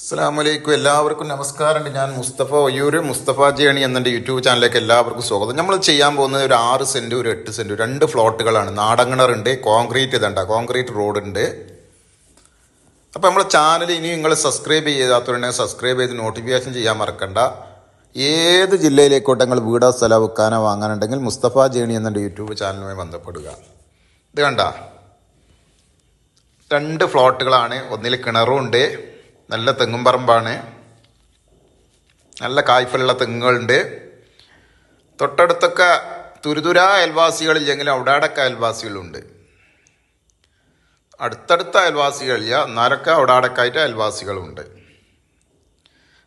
അസ്സാമലൈക്കും എല്ലാവർക്കും നമസ്കാരമുണ്ട്. ഞാൻ മുസ്തഫ ഒയ്യൂർ മുസ്തഫ ജേണി എന്നെ യൂട്യൂബ് ചാനലിലേക്ക് എല്ലാവർക്കും സ്വാഗതം. നമ്മൾ ചെയ്യാൻ പോകുന്നത് ഒരു ആറ് സെന്റ് ഒരു എട്ട് സെന്റ് രണ്ട് ഫ്ലോട്ടുകളാണ്. നാടങ്ങണറുണ്ട് കോൺക്രീറ്റ് ഇതുണ്ട് കോൺക്രീറ്റ് റോഡ് ഉണ്ട് അപ്പോൾ നമ്മളെ ചാനൽ ഇനി നിങ്ങൾ സബ്സ്ക്രൈബ് ചെയ്യാത്തവരുണ്ടെങ്കിൽ സബ്സ്ക്രൈബ് ചെയ്ത് നോട്ടിഫിക്കേഷൻ ചെയ്യാൻ മറക്കണ്ട. ഏത് ജില്ലയിലേക്കോട്ടെ നിങ്ങൾ വീടോ സ്ഥലം വിൽക്കാനോ വാങ്ങാനുണ്ടെങ്കിൽ മുസ്തഫ ജേണി എന്നെ യൂട്യൂബ് ചാനലുമായി ബന്ധപ്പെടുക. ഇത് കണ്ട? രണ്ട് ഫ്ലോട്ടുകളാണ്. ഒന്നിൽ കിണറുണ്ട് നല്ല തെങ്ങും പറമ്പാണ്. നല്ല കായ്ഫലുള്ള തെങ്ങുകളുണ്ട്. തൊട്ടടുത്തൊക്കെ തുരുതുരാ അയൽവാസികളില്ലെങ്കിലും അവിടെ അടക്ക അയൽവാസികളുണ്ട്. അടുത്തടുത്ത അയൽവാസികളില്ല എന്നാലൊക്കെ അവിടെ അടക്കായിട്ട് അയൽവാസികളുണ്ട്.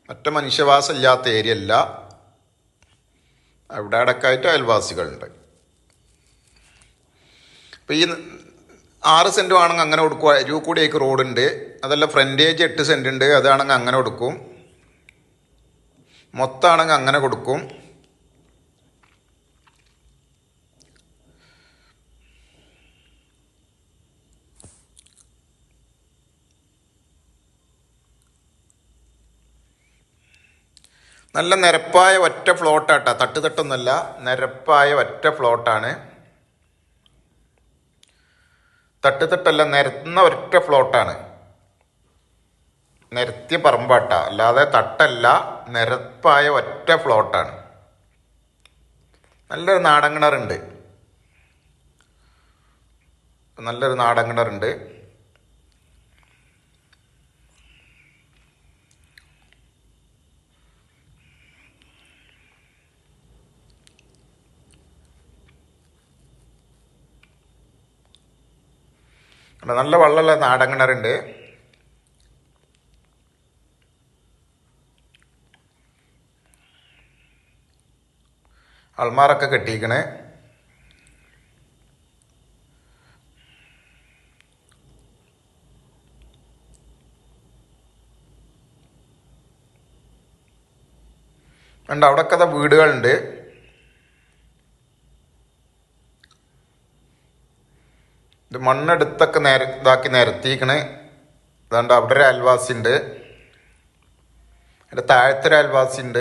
മറ്റു മനുഷ്യവാസം ഇല്ലാത്ത ഏരിയ അല്ല അവിടെ അടക്കായിട്ട് അയൽവാസികളുണ്ട്. അപ്പം ഈ ആറ് സെന്റും ആണെങ്കിൽ അങ്ങനെ കൊടുക്കും അരിവ് കൂടിയേക്ക് റോഡുണ്ട്. അതല്ല ഫ്രണ്ടേജ് എട്ട് സെന്റ് ഉണ്ട്. അതാണെങ്കിൽ അങ്ങനെ കൊടുക്കും. മൊത്തമാണെങ്കിൽ അങ്ങനെ കൊടുക്കും. നല്ല നിരപ്പായ ഒറ്റ ഫ്ലോട്ടാട്ടാ. തട്ട് തട്ടൊന്നുമല്ല. നിരപ്പായ ഒറ്റ ഫ്ലോട്ടാണ്. തട്ട് തട്ടല്ല നിരത്തുന്ന ഒറ്റ ഫ്ലോട്ടാണ് നിരത്തിയ പറമ്പാട്ട. അല്ലാതെ തട്ടല്ല നിരപ്പായ ഒറ്റ ഫ്ലോട്ടാണ് നല്ലൊരു നാടൻ നല്ലൊരു നാടൻ അവിടെ നല്ല വെള്ളമുള്ള നാടൻ കിണറുണ്ട്. അൾമാറൊക്കെ കെട്ടിയിക്കണേ ഉണ്ട് അവിടെയൊക്കെ വീടുകളുണ്ട്. ഇത് മണ്ണെടുത്തൊക്കെ നേര ഇതാക്കി നിരത്തിക്കണേ അതുകൊണ്ട് അവിടെ ഒരു അയൽവാസി ഉണ്ട് അതിന്റെ താഴത്തൊരു അയൽവാസി ഉണ്ട്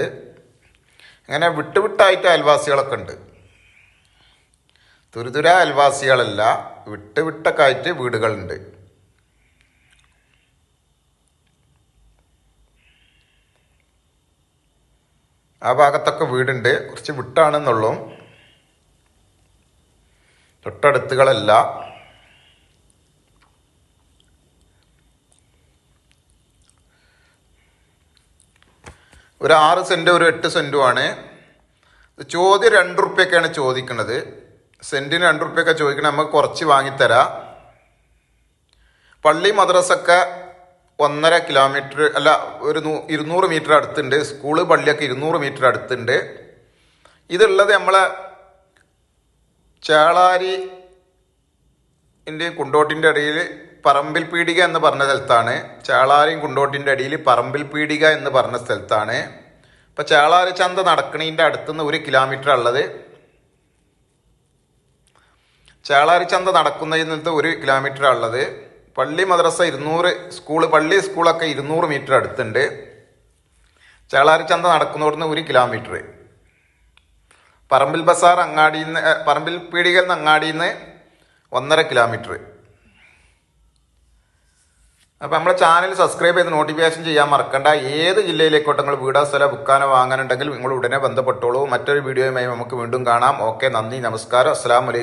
അങ്ങനെ വിട്ടുവിട്ടായിട്ട് അയൽവാസികളൊക്കെ ഉണ്ട്. തുരുതുര അയൽവാസികളല്ല വിട്ടുവിട്ടൊക്കെ ആയിട്ട് വീടുകളുണ്ട്. ആ ഭാഗത്തൊക്കെ വീടുണ്ട്. കുറച്ച് വിട്ടാണെന്നുള്ളൂ. തൊട്ടടുത്തുകളല്ല. ഒരു ആറ് സെന്റ് ഒരു എട്ട് സെന്റുമാണ് ചോദ്യം രണ്ട് റുപ്യൊക്കെയാണ് ചോദിക്കുന്നത്. സെന്റിന് രണ്ട് റുപ്യൊക്കെ ചോദിക്കണേ നമുക്ക് കുറച്ച് വാങ്ങിത്തരാം. പള്ളി മദ്രസൊക്കെ ഒന്നര കിലോമീറ്റർ അല്ല ഒരു നൂ ഇരുന്നൂറ് മീറ്റർ അടുത്തുണ്ട്. സ്കൂൾ പള്ളിയൊക്കെ ഇരുന്നൂറ് മീറ്റർ അടുത്തുണ്ട്. ഇതുള്ളത് നമ്മളെ ചേളാരി ഇന്ത്യയും കുണ്ടോട്ടിന്റെ അടിയിൽ പറമ്പിൽ പീടിക എന്ന് പറഞ്ഞ സ്ഥലത്താണ്. ചേളാരയും കുണ്ടോട്ടിന്റെ അടിയിൽ പറമ്പിൽ പീടിക എന്ന് പറഞ്ഞ സ്ഥലത്താണ്. ഇപ്പം ചേളാര ചന്ത നടക്കണീന്റെ അടുത്തുനിന്ന് ഒരു കിലോമീറ്റർ ഉള്ളത്. ചേളാരി ചന്ത നടക്കുന്നതിൽ നിന്ന് ഒരു കിലോമീറ്റർ ഉള്ളത്. പള്ളി മദ്രസ ഇരുന്നൂറ് സ്കൂൾ പള്ളി സ്കൂളൊക്കെ ഇരുന്നൂറ് മീറ്റർ അടുത്തുണ്ട്. ചേളാരി ചന്ത നടക്കുന്നവിടുന്ന് ഒരു കിലോമീറ്റർ പറമ്പിൽ ബസാർ അങ്ങാടിയിൽ നിന്ന് പറമ്പിൽ പീടികയിൽ നിന്ന് അങ്ങാടിയിൽ നിന്ന് ഒന്നര കിലോമീറ്റർ. അപ്പോൾ നമ്മളെ ചാനൽ സബ്സ്ക്രൈബ് ചെയ്ത് നോട്ടിഫിക്കേഷൻ ചെയ്യാൻ മറക്കണ്ട. ഏത് ജില്ലയിലേക്കോട്ടെ നിങ്ങൾ വീടോ സ്ഥലം ബുക്കാനോ വാങ്ങാനുണ്ടെങ്കിൽ നിങ്ങൾ ഉടനെ ബന്ധപ്പെട്ടോളൂ. മറ്റൊരു വീഡിയോയുമായി നമുക്ക് വീണ്ടും കാണാം. ഓക്കെ നന്ദി നമസ്കാരം. അസ്സാം വലൈക്കും